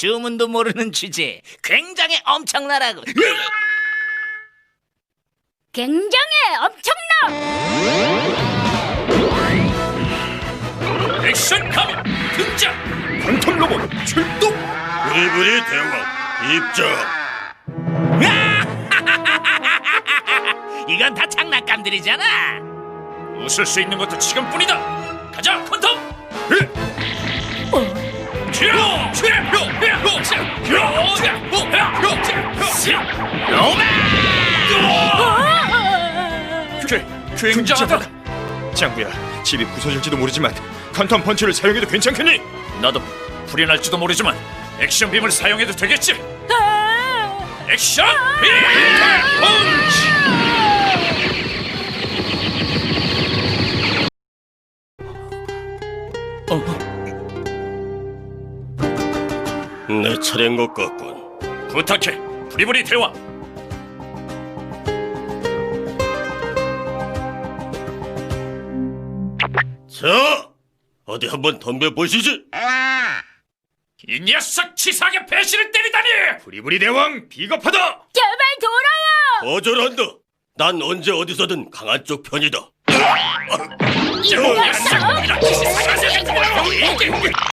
주문도 모르는 주제. 굉장히 엄청나라고. 굉장해 엄청나 액션 카메라 등장! 퀀텀 로봇 출동! 브리브리 대왕 입장 이건 다 장난감들이잖아. 웃을 수 있는 것도 지금뿐이다. 가자 퀀텀 치료 치료 꽤, 굉장하다. 장구야 집이 부서질지도 모르지만 퀀텀 펀치를 사용해도 괜찮겠니? 나도 불이 날지도 모르지만 액션 빔을 사용해도 되겠지. 액션 빔! 펀치! 내 차례인 것 같군. 부탁해. 브리브리 대왕 자 어디 한번 덤벼보시지. 이 녀석 치사하게 배신을 때리다니! 부리부리 대왕 비겁하다! 제발 돌아와 거절한다. 난 언제 어디서든 강한 쪽 편이다. 이 녀석! 이렇게 치사하게